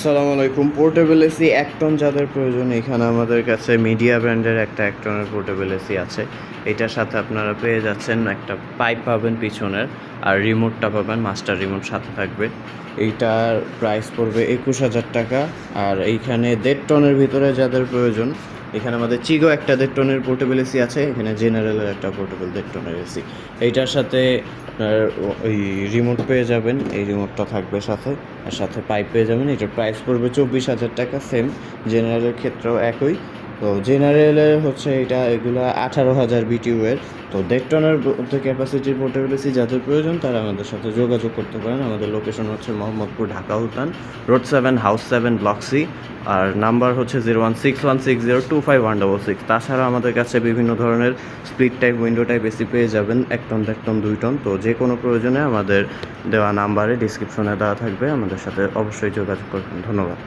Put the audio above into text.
আসসালামু আলাইকুম। Portable AC এক টন যাদের প্রয়োজন, এখানে আমাদের কাছে মিডিয়া ব্র্যান্ডের একটা এক টনের পোর্টেবল এসি আছে। এটার সাথে আপনারা পেয়ে যাচ্ছেন একটা পাইপ পাবেন পিছনের, আর রিমোটটা পাবেন মাস্টার রিমোট সাথে থাকবে। এইটার প্রাইস পড়বে একুশ হাজার টাকা, আর এইখানে দেড় টনের ভিতরে যাদের প্রয়োজন এখানে আমাদের চিগো একটা দেড় টনের পোর্টেবল এসি আছে, এখানে জেনারেলের একটা পোর্টেবল দেড় টনের এসি এইটার সাথে আপনার ওই রিমোট পেয়ে যাবেন, এই রিমোটটা থাকবে সাথে, আর সাথে পাইপ পেয়ে যাবেন। এটার প্রাইস পড়বে চব্বিশ হাজার টাকা সেম জেনারেলের ক্ষেত্রেও একই। তো জেনারেলের হচ্ছে এটা, এগুলো আঠারো হাজার বিটিউ এর। তো দেড় টনের মধ্যে ক্যাপাসিটির পোর্টেবল এসি যাদের প্রয়োজন, তারা আমাদের সাথে যোগাযোগ করতে পারেন। আমাদের লোকেশন হচ্ছে Mohammadpur, Dhaka Udyan road seven house seven block C আর নাম্বার হচ্ছে zero one six one six zero two five one double six তাছাড়া আমাদের কাছে বিভিন্ন ধরনের split type window type AC পেয়ে যাবেন, এক টন, দেড় টন, দুই টন। তো যে কোনো প্রয়োজনে আমাদের দেওয়া নাম্বারে ডিসক্রিপশনে দেওয়া থাকবে। আমাদের সাথে অবশ্যই যোগাযোগ করবেন। ধন্যবাদ।